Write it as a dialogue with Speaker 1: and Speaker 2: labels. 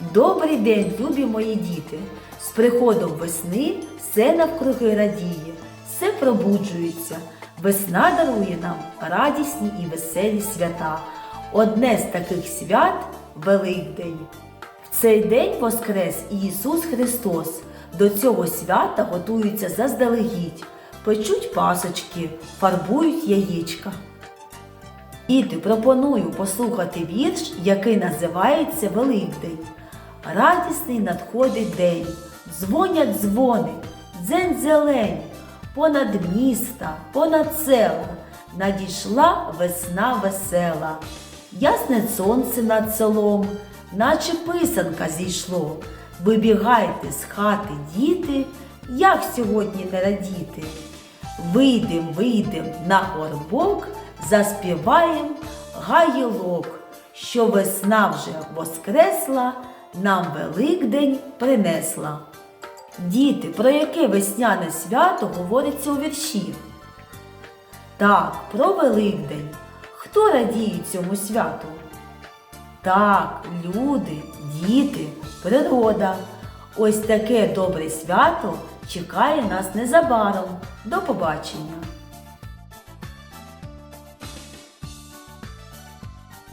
Speaker 1: Добрий день, любі мої діти! З приходом весни все навкруги радіє, все пробуджується. Весна дарує нам радісні і веселі свята. Одне з таких свят Великдень. В цей день воскрес Ісус Христос. До цього свята готуються заздалегідь, печуть пасочки, фарбують яєчка. Діти, пропоную послухати вірш, який називається Великдень. Радісний надходить день, дзвонять дзвони, дзень зелень, понад міста, понад села, надійшла весна весела. Ясне сонце над селом, наче писанка зійшло. Вибігайте з хати, діти, як сьогодні не радіти. Вийдем, вийдем на горбок, заспіваєм гайлок, що весна вже воскресла, нам Великдень принесла. Діти, про яке весняне свято говориться у вірші? Так, про Великдень. Хто радіє цьому святу? Так, люди, діти, природа. Ось таке добре свято чекає нас незабаром. До побачення!